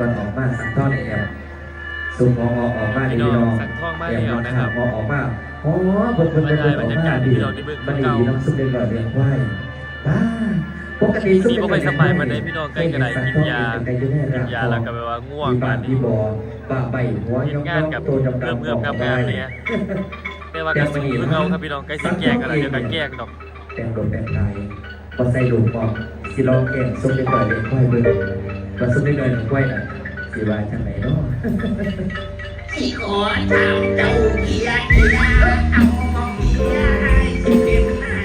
ก่อนออกมาสั่งท่อในแอมส่งหมอออกมาในพี่พี่น้น้อองงสั่งท่องมาแอมแล้วน้องนะนะคครัรับบหมอออกมาโอ้เพิ่นเพิ่นเพิ่นเพิ่นออกมาดีมันดีน้ำซุปเด็กหล่อเลี้ยงควายบ้าปกติซุปพี่เด็กบ่ค่อยสบายปานใดพี่น้องใกล้กระไดกินยาใกล้จะได้กิรับนยาแล้วก็แบบว่าง่วงมีปาบ้านนนี้ที่บ่อบ้าใบหัวเฮ็ยดองงานๆกับตัวดำเริ่มๆเริ่มๆกับงานเนี่ยแต่ว่าก็สิเพิ่งเอาครับพี่น้องใกล้สิแก่กันแล้วเดี๋ยวก็แก่ดอกแต่งโดดแต่งกายพอใส่ลูกบอกสิลองแกงซุปเด็กหล่อเลี้ยงควายเบิ่ง ว่าซุปเด็กหล่อเลี้ยงควยน่ะสิว่าจังไหนเนาะสิขอถาเจ้าเกียร์เกียร์เอาของเกียร์ให้สิเก็บให้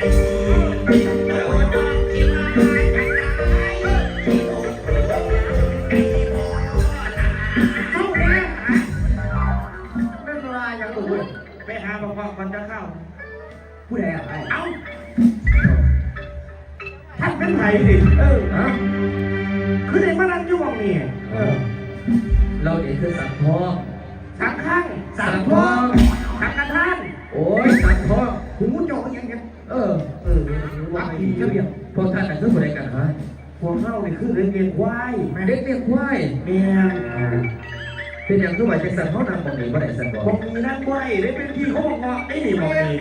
โดนดอกที่มาให้กันได้ที่โอ้โหไอ้พ่อตาเข้าแล้วไม่เป็นไรอย่างอื่นไปหาบอกว่ามันจะเข้าผู้ใดอะไอ้เอ้าท่านเป็นไผ่ดิเออฮะ เราเด็กคือสังทองสังข้างสังพวงสังกระทานโอ้ยสังทองหูโจกยังไงเออเออว่าไอ้เจ้าเดียวพวกท่านน่ะคือผู้ใดกันฮะพวกเราเนี่ยคือเรื่องเรียนควายเด็กเลี้ยงควายเมียเป็นอย่างคือว่าจังสันเขานำบ่มีบ่ได้สันบ่บอกมีนั่งควายได้เป็นพี่เขาบอกว่าไอ้นี่บอกนี่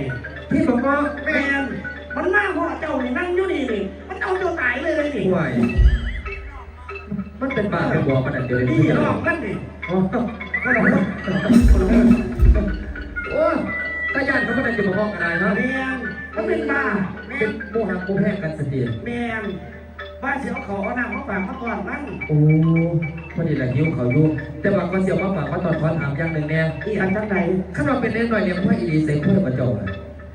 พี่บอกว่าแมนมันมากเพราะเจ้านี่นั่งอยู่นี่นี่มันเอาเจ้าตายเลยนี่ควาย มันเป็นบ้าเป็นบ่อมันอันเดียวเลยนี่พี่รน้ออบงนั่นนี่โอ้โอ้ตาญาติเขาไม่ได้จะมาห้องอะไรครับแมนมันเป็นบ้าเป็นโมหักโมแพงกันสติแมนบ้านเสียวเขาเอาน้ำมาฝากมาก่อนนั่นโอ้พอดีแหละยิ้วเขายุ่แต่ว่าก็เสียวมาฝากมาตอนขอนถามอย่างหนึ่งแน่อีอันทั้งใดข้าเราเป็นเล่นหน่อยเลี้ยงควายอีดีเซ็งเพื่อมาจบอะ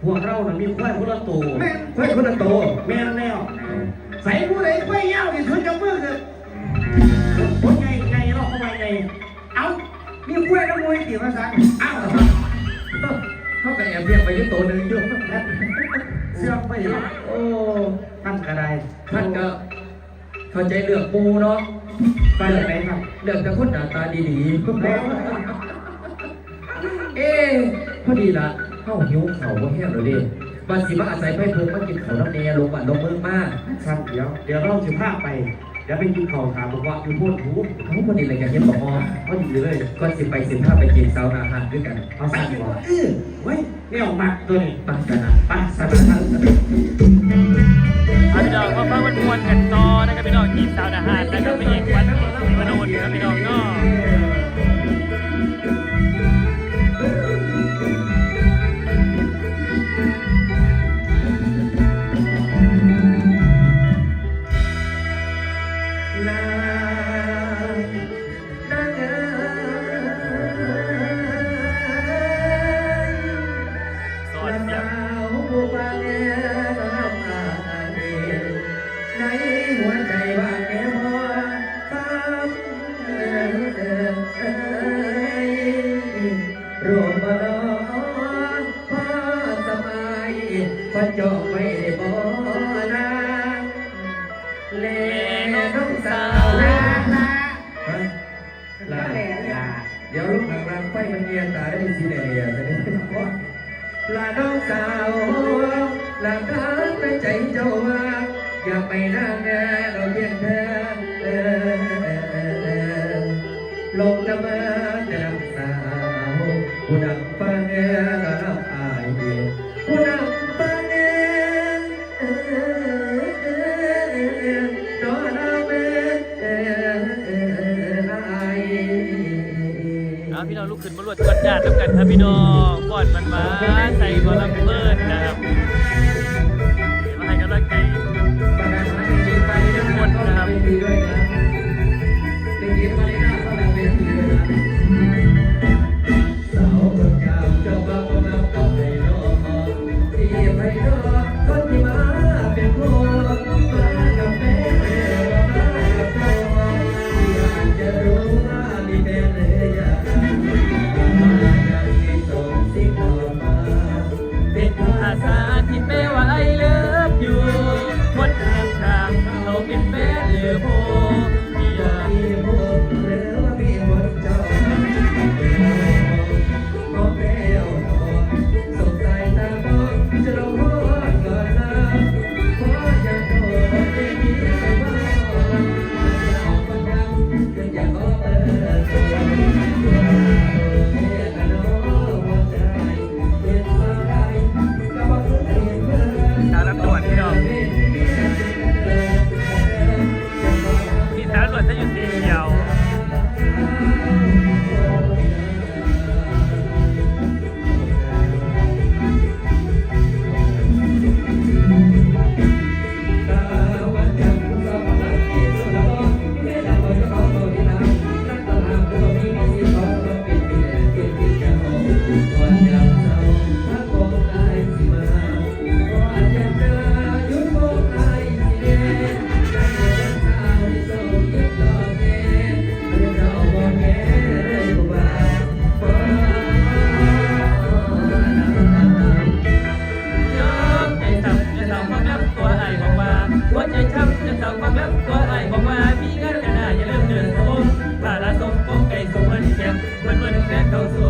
พวกเราน่ะมีควายคนละตัวแม่ควายคนละโตแมนแล้วใส่ผู้ใดควายยาวนี่ทุนจะเมือคือ คนไงไงเนาะเข้าไปไงเอามีควายน้ำมวยตีมาสั่งเอ้าเขากับแอบเรียกไปอยุ่ตัวหนึ่งอยุ่เสื้อไปเนาะโอ้ท่านกระไดท่านก็เข้าใจเลือกปูเนาะไปเลยไหนครับเลือกแต่คนหน้าตาดีๆเอ๊ะพอดีละเข้าหิวเขาว่าแห้งเลยดิบาสิมาอาศัยไปเพิ่งมากินเขาน้ำแน่ลงบ้านลงเมืองมากครับเดี๋ยวเดี๋ยวเราสิพาไปเดี๋ยวไปกินข้าวขาบอกว่าอยู่โพดหูเขาพอดีเลยกันเห็นบอกอ๋อเขาดีเลยก็สิไปสิพาไปกินซาวนาอาหารด้วยกันเอาสั่งก่อนเออเว้ยเนี่ยออกมาตัวนี้ปังกันนะไปสั่งสั่งสั่งอะพี่น้องมาฟังมันมวนกันต่อนะครับพี่น้องกินสาวอาหารางไฟมันเงียตาได้เป็นสีแดงๆจะ พี่น้องลูกขึ้นมารวดกดญาติทำกันครับพี่น้องก่อนมันมาใส่บอลลัมเบิร์ดนะครับ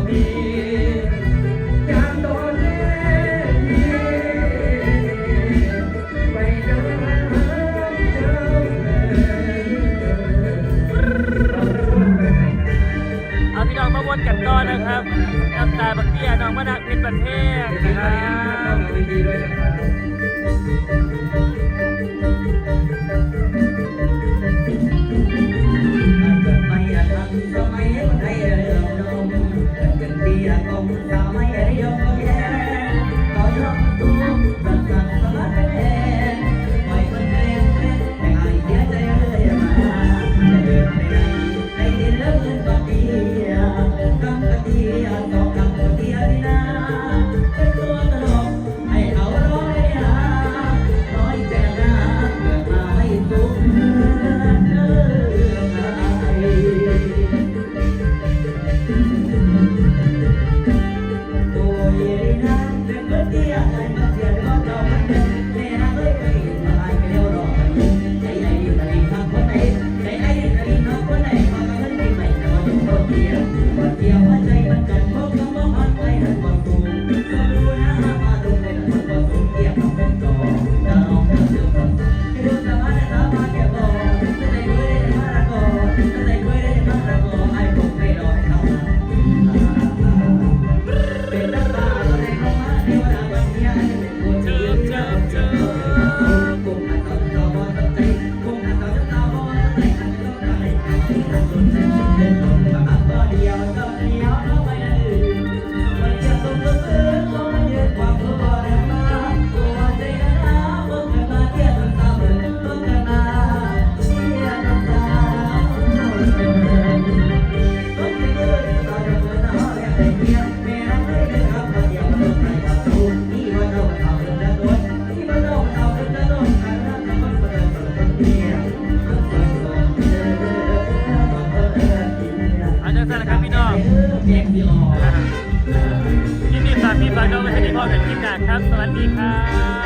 เอาพี่น้องมาวนกัต่อนะครับน้ำตาบัเกียนองมนาวเป็นประเทครับ สวัสดีครับ